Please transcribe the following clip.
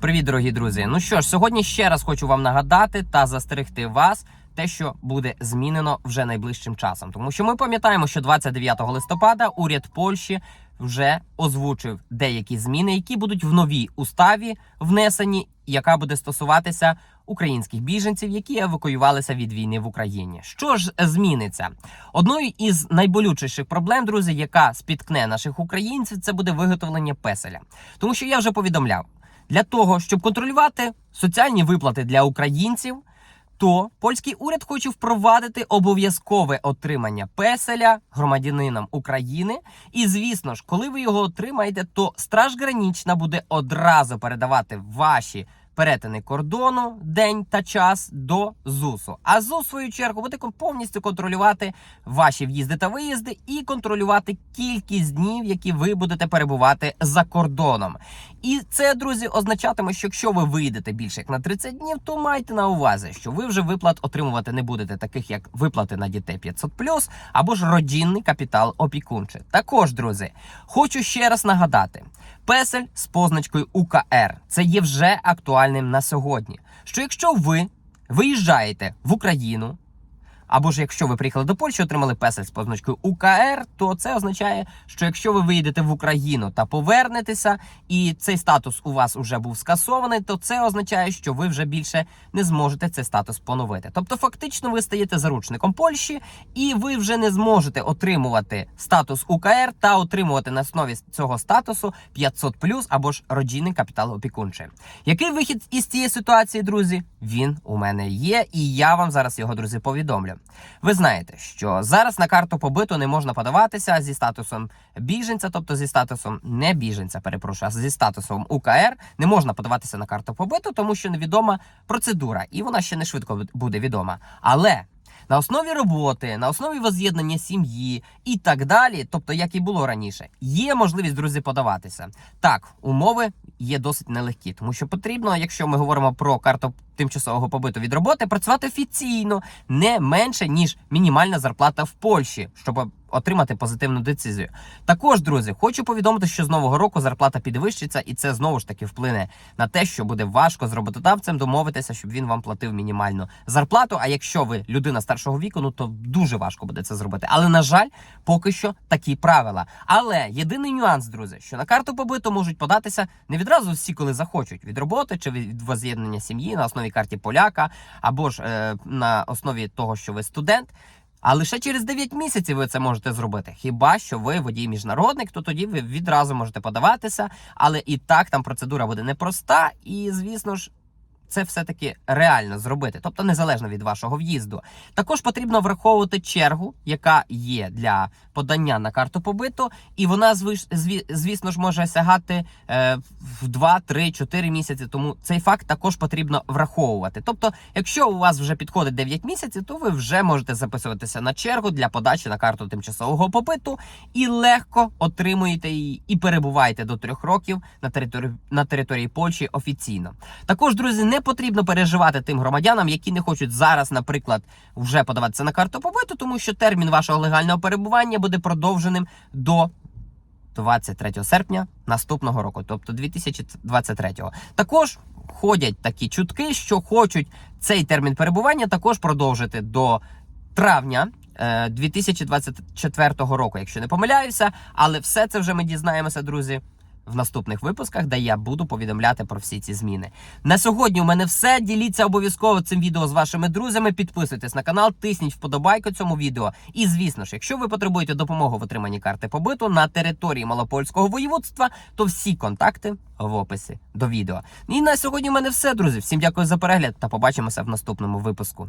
Привіт, дорогі друзі! Ну що ж, сьогодні ще раз хочу вам нагадати та застерегти вас. Те, що буде змінено вже найближчим часом, тому що ми пам'ятаємо, що 29 листопада уряд Польщі вже озвучив деякі зміни, які будуть в новій уставі внесені, яка буде стосуватися українських біженців, які евакуювалися від війни в Україні. Що ж зміниться? Одною із найболючіших проблем, друзі, яка спіткне наших українців, це буде виготовлення песеля, тому що я вже повідомляв. Для того, щоб контролювати соціальні виплати для українців, то польський уряд хоче впровадити обов'язкове отримання песеля громадянинам України. І звісно ж, коли ви його отримаєте, то Страж Гранічна буде одразу передавати ваші перетини кордону день та час до ЗУСу. А ЗУС, в свою чергу, буде повністю контролювати ваші в'їзди та виїзди і контролювати кількість днів, які ви будете перебувати за кордоном. І це, друзі, означатиме, що якщо ви вийдете більше як на 30 днів, то майте на увазі, що ви вже виплат отримувати не будете, таких як виплати на дітей 500+, або ж родинний капітал опікунче. Також, друзі, хочу ще раз нагадати: песель з позначкою УКР це є вже актуальним на сьогодні. Що якщо ви виїжджаєте в Україну, або ж якщо ви приїхали до Польщі, отримали песель з позначкою УКР, то це означає, що якщо ви виїдете в Україну та повернетеся, і цей статус у вас вже був скасований, то це означає, що ви вже більше не зможете цей статус поновити. Тобто, фактично, ви стаєте заручником Польщі, і ви вже не зможете отримувати статус УКР та отримувати на основі цього статусу 500+, або ж родинний капітал опікунче. Який вихід із цієї ситуації, друзі? Він у мене є, і я вам зараз його, друзі, повідомлю. Ви знаєте, що зараз на карту побиту не можна подаватися зі статусом біженця, тобто зі статусом не біженця, перепрошую, а зі статусом УКР не можна подаватися на карту побиту, тому що невідома процедура, і вона ще не швидко буде відома. Але на основі роботи, на основі воз'єднання сім'ї і так далі, тобто як і було раніше, є можливість, друзі, подаватися. Так, умови є досить нелегкі, тому що потрібно, якщо ми говоримо про карту тимчасового побиту від роботи, працювати офіційно не менше ніж мінімальна зарплата в Польщі, щоб отримати позитивну децизію. Також, друзі, хочу повідомити, що з нового року зарплата підвищиться, і це знову ж таки вплине на те, що буде важко з роботодавцем домовитися, щоб він вам платив мінімальну зарплату. А якщо ви людина старшого віку, ну то дуже важко буде це зробити. Але на жаль, поки що такі правила. Але єдиний нюанс, друзі, що на карту побиту можуть податися не відразу всі, коли захочуть від роботи чи від воз'єднання сім'ї на основі карті поляка, або ж е, на основі того, що ви студент. А лише через 9 місяців ви це можете зробити. Хіба що ви водій міжнародник, то тоді ви відразу можете подаватися, але і так там процедура буде непроста, і звісно ж. Це все-таки реально зробити, тобто незалежно від вашого в'їзду. Також потрібно враховувати чергу, яка є для подання на карту побиту, і вона звісно ж може сягати е, в 2, 3, 4 місяці. Тому цей факт також потрібно враховувати. Тобто, якщо у вас вже підходить 9 місяців, то ви вже можете записуватися на чергу для подачі на карту тимчасового побиту і легко отримуєте її і перебуваєте до 3 років на території на території Польщі офіційно. Також, друзі, не потрібно переживати тим громадянам, які не хочуть зараз, наприклад, вже подаватися на карту побиту, тому що термін вашого легального перебування буде продовженим до 23 серпня наступного року, тобто 2023. Також ходять такі чутки, що хочуть цей термін перебування також продовжити до травня. е, 2024 року, якщо не помиляюся, але все це вже ми дізнаємося, друзі, в наступних випусках, де я буду повідомляти про всі ці зміни. На сьогодні у мене все. Діліться обов'язково цим відео з вашими друзями. Підписуйтесь на канал, тисніть вподобайку цьому відео. І звісно ж, якщо ви потребуєте допомоги в отриманні карти побиту на території Малопольського воєводства, то всі контакти в описі до відео. І на сьогодні у мене все, друзі. Всім дякую за перегляд та побачимося в наступному випуску.